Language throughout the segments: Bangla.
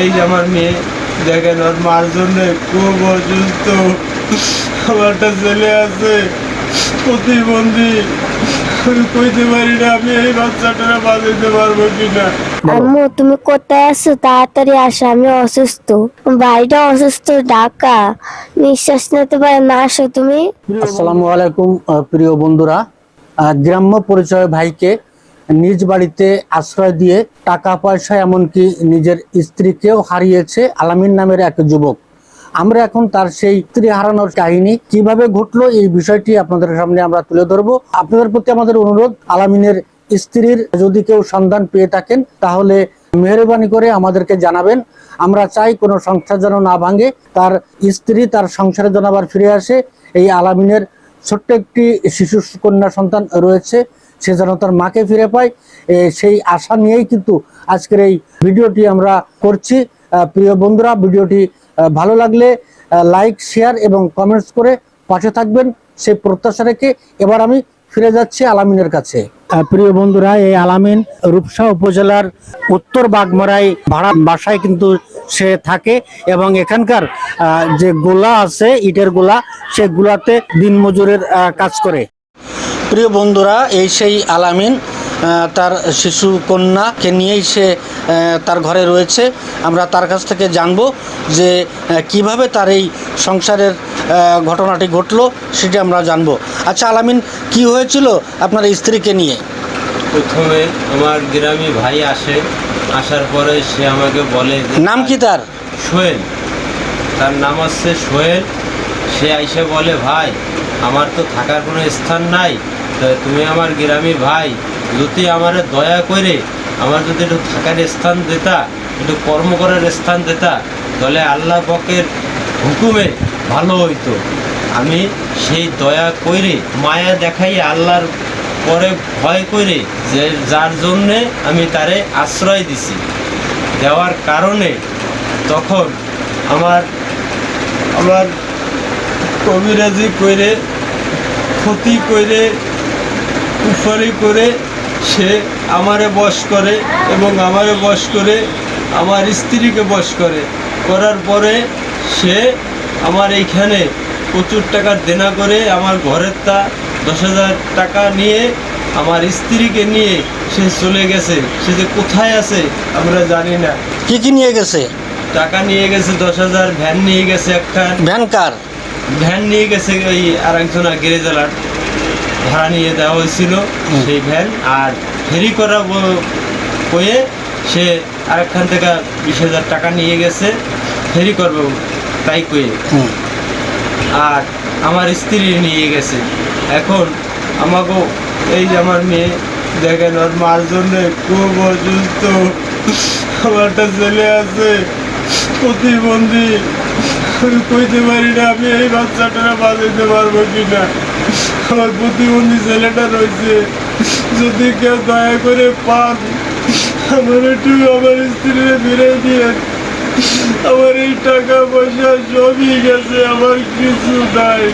এই যে আমার মেয়ে দেখেন ওর মার জন্য খুব অসুস্থ আমার একটা ছেলে আছে প্রতিবন্ধী। আমি কইতে পারি না আমি এই বাচ্চাটারা বাঁচাইতে পারব কিনা। আম্মু তুমি কোথায় আছো? তাড়াতাড়ি আসো আমি অসুস্থ। বাড়িটা অসুস্থ ঢাকা। নিঃশ্বাস নিতে পারে না আসো তুমি। আসসালামু আলাইকুম প্রিয় বন্ধুরা। গ্রাম্য পরিচয় ভাইকে নিজ বাড়িতে আশ্রয় দিয়ে টাকা পয়সা এমনকি নিজের স্ত্রীকেও হারিয়েছে আলামিন নামের এক যুবক। আমরা এখন তার সেই স্ত্রী হারানোর কাহিনী কীভাবে ঘটলো এই বিষয়টি আপনাদের সামনে আমরা তুলে ধরবো। আপনাদের প্রতি আমাদের অনুরোধ, আলামিনের স্ত্রীর যদি কেউ সন্ধান পেয়ে থাকেন, তাহলে মেহরবানি করে আমাদেরকে জানাবেন। আমরা চাই কোনো সংসার যেন না ভাঙে, তার স্ত্রী তার সংসারে যেন আবার ফিরে আসে। এই আলামিনের ছোট্ট একটি শিশু কন্যা সন্তান রয়েছে। সে যেন তার মাকে ফিরে পায় সেই আশা নিয়েই কিন্তু আজকের এই ভিডিওটি আমরা করছি। প্রিয় বন্ধুরা, ভিডিওটি ভালো লাগলে লাইক, শেয়ার এবং কমেন্টস করে পাশে থাকবেন। সেই প্রত্যাশা রেখে এবার আমি ফিরে যাচ্ছি আলামিনের কাছে। প্রিয় বন্ধুরা, এই আলামিন রূপসা উপজেলার উত্তর বাগমারাই ভাড়া বাসায় কিন্তু সে থাকে এবং এখানকার যে গোলা আছে, ইটের গোলা, সে গোলাতে দিনমজুরের কাজ করে। প্রিয় বন্ধুরা এই সেই আলামিন তার শিশু কন্যাকে নিয়েই সে তার ঘরে রয়েছে। আমরা তার কাছ থেকে জানব যে কীভাবে তার এই সংসারের ঘটনাটি ঘটলো সেটি আমরা জানব। আচ্ছা আলামিন কি হয়েছিল আপনার স্ত্রীকে নিয়ে? প্রথমে আমার গ্রামে ভাই আসে আসার পরে সে আমাকে বলে নাম কি তার? সোহেল। তার নাম হচ্ছে সোহেল। সে আইসে বলে ভাই আমার তো থাকার কোনো স্থান নাই। তুমি আমার গ্রামী ভাই, যদি আমার দয়া করে আমার যদি একটু থাকার স্থান দিতা, একটু কর্ম করার স্থান দিতা, তাহলে আল্লাহ পকের হুকুমে ভালো হইতো। আমি সেই দয়া করে মায়া দেখাই আল্লাহর পরে ভয় করে যে যার জন্যে আমি তারে আশ্রয় দিছি। দেওয়ার কারণে তখন আমার আমার কবিরাজি করে ক্ষতি করে কুফরি করে সে আমারে বশ করে এবং আমারে বশ করে আমার স্ত্রীকে বশ করে। করার পরে সে আমার এইখানে প্রচুর টাকার দেনা করে আমার ঘরের তা দশ হাজার টাকা নিয়ে আমার স্ত্রীকে নিয়ে সে চলে গেছে। সে যে কোথায় আছে আমরা জানি না। কি কি নিয়ে গেছে? টাকা নিয়ে গেছে দশ হাজার ভ্যান নিয়ে গেছে একটা ভ্যান কার? ভ্যান নিয়ে গেছে ওই আর একজন গেরেজালার। ভাড়া নিয়ে দেওয়া হয়েছিল। সেই ভ্যান। আর ফেরি করা হয়ে সে আরেকখান থেকে বিশ হাজার টাকা নিয়ে গেছে ফেরি করবে তাই কয়ে। আর আমার স্ত্রী নিয়ে গেছে। এখন আমাকে এই যে আমার মেয়ে দেখেন ওর মার জন্য খুব অসুস্থ। আমার একটা ছেলে আছে প্রতিবন্ধী। আমি কইতে পারি না আমি এই বাচ্চাটারা বাঁচাইতে পারব কিনা? আমার প্রতিবন্ধী ছেলেটা রয়েছে। যদি কেউ দয়া করে পান আমার একটু আমার স্ত্রীরে ফিরে দিয়ে আমার এই টাকা পয়সা সবই গেছে আমার কিছু নাই।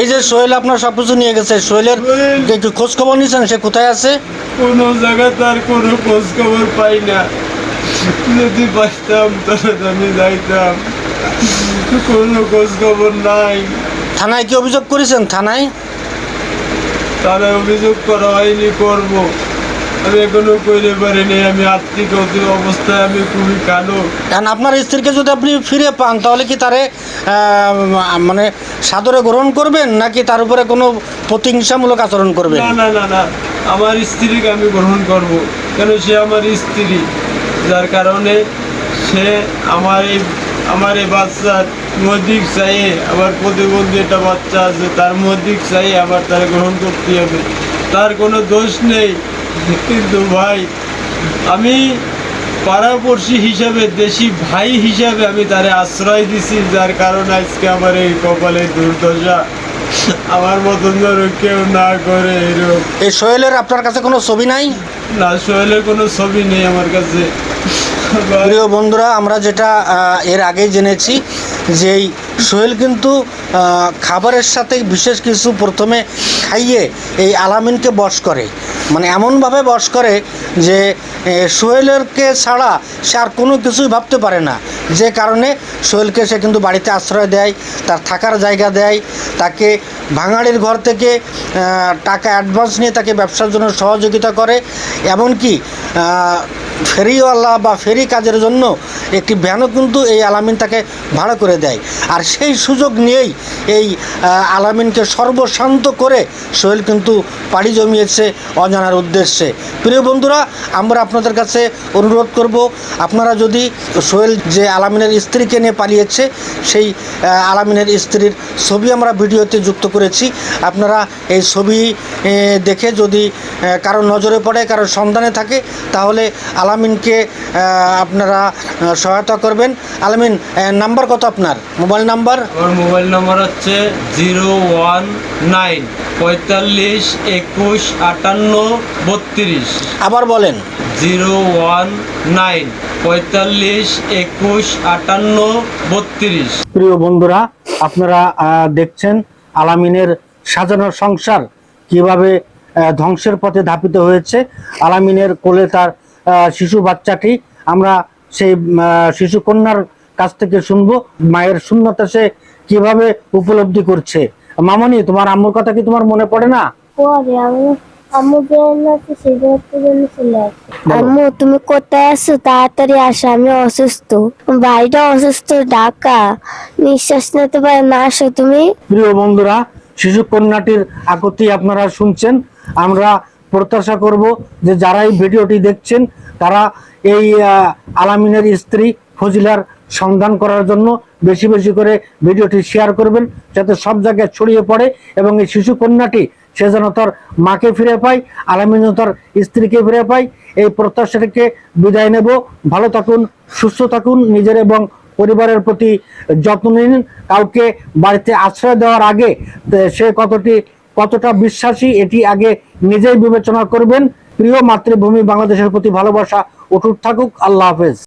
এই যে সোহেল আপনার সব কিছু নিয়ে গেছে। সোহেলের সোহেল। একটু খোঁজ খবর নিয়েছেন সে কোথায় আছে? কোনো জায়গা তার কোনো খোঁজ খবর পাই না। যদি পাইতাম তাহলে আমি যাইতাম। কোনো খোঁজ খবর নাই। থানায় কি অভিযোগ করেছেন? থানায়? তারা অভিযোগ করা হয়নি করব। আমি এখনও কইতে পারিনি আমি আর্থিক অবস্থায় আমি খুবই কালো। কারণ আপনার স্ত্রীকে যদি আপনি ফিরে পান তাহলে কি তারে মানে সাদরে গ্রহণ করবেন নাকি তার উপরে কোনো প্রতিহিংসামূলক আচরণ করবেন? না না না না। আমার স্ত্রীকে আমি গ্রহণ করব। কেন সে আমার স্ত্রী যার কারণে সে আমার এই আমার এই বাচ্চার মদিক চাই আমার প্রতিবন্ধী একটা বাচ্চা আছে তার মদিক চাই আবার তার গ্রহণ করতে হবে। তার কোনো দোষ নেই। কিন্তু ভাই আমি পাড়াপড়শি হিসাবে দেশি ভাই হিসাবে আমি তারে আশ্রয় দিছি যার কারণে আজকে আমার এই কপালে দুর্দশা। আমার মতন ধরো কেউ না করে এরকম। এই সোহেলের আপনার কাছে কোনো ছবি নাই? না সোহেলের কোনো ছবি নেই আমার কাছে। প্রিয় বন্ধুরা, আমরা যেটা এর আগেই জেনেছি যে এই সোহেল কিন্তু খাবারের সাথে বিশেষ কিছু প্রথমে খাইয়ে এই আলামিনকে বশ করে। মানে এমনভাবে বস করে যে সোহেলেরকে ছাড়া সে আর কোনো কিছুই ভাবতে পারে না। যে কারণে সোহেলকে সে কিন্তু বাড়িতে আশ্রয় দেয়, তার থাকার জায়গা দেয়, তাকে ভাঙাড়ির ঘর থেকে টাকা অ্যাডভান্স নিয়ে তাকে ব্যবসার জন্য সহযোগিতা করে। এমনকি ফেরিওয়ালা বা ফেরি কাজের জন্য একটি ভ্যানও কিন্তু এই আলামিন তাকে ভাড়া করে দেয়। আর সেই সুযোগ নিয়েই এই আলামিনকে সর্বশান্ত করে সোহেল কিন্তু পাড়ি জমিয়েছে অজানার উদ্দেশ্যে। প্রিয় বন্ধুরা, আমরা আপনাদের কাছে অনুরোধ করব, আপনারা যদি সোহেল যে আলামিনের স্ত্রীকে নিয়ে পালিয়েছে, সেই আলামিনের স্ত্রীর ছবি আমরা ভিডিওতে যুক্ত করেছি। আপনারা এই ছবি দেখে যদি কারও নজরে পড়ে কারও সন্ধানে থাকে তাহলে আলামিনকে আপনারা সহায়তা করবেন। আলামিন নাম্বার কত আপনার? Mobile number? আমার মোবাইল নম্বর হচ্ছে জিরো ওয়ান নাইন পঁয়তাল্লিশ একুশ আটান্ন বত্রিশ। আবার বলেন। জিরো ওয়ান নাইন পঁয়তাল্লিশ একুশ আটান্ন বত্রিশ। প্রিয় বন্ধুরা আপনারা দেখছেন আলামিনের সাজানো সংসার কীভাবে ধ্বংসের পথে ধাপিত হয়েছে। আলামিনের কোলে তার আহ, শিশু বাচ্চাটি। আমরা সেই শিশু কন্যার কাছ থেকে শুনব মায়ের শূন্যতা সে কীভাবে উপলব্ধি করছে। মামনি তোমার আম্মুর কথা কি তোমার মনে পড়ে না? আম্মু তুমি কোথায় আছো? তাড়াতাড়ি আসো আমি অসুস্থ। ভাইটা অসুস্থ ঢাকা। নিঃশ্বাস নিতে পারে না আসো তুমি। প্রিয় বন্ধুরা শিশু কন্যাটির আকতি আপনারা শুনছেন। আমরা প্রত্যাশা করব যে যারা এই ভিডিওটি দেখছেন, তারা এই আলামিনের স্ত্রী ফজিলার সন্ধান করার জন্য বেশি বেশি করে ভিডিওটি শেয়ার করবেন, যাতে সব জায়গায় ছড়িয়ে পড়ে এবং এই শিশু কন্যাটি সে যেন তার মাকে ফিরে পায়, আলামিন তার স্ত্রীকে ফিরে পায়। এই প্রত্যাশাটিকে বিদায় নেব। ভালো থাকুন, সুস্থ থাকুন, নিজের এবং পরিবারের প্রতি যত্ন নিন। কাউকে বাড়িতে আশ্রয় দেওয়ার আগে, সে কতটি কতটা বিশ্বাসী এটি আগে নিজেই বিবেচনা করবেন। প্রিয় মাতৃভূমি, বাংলাদেশের প্রতি ভালোবাসা, অটুট থাকুক। আল্লাহ হাফেজ।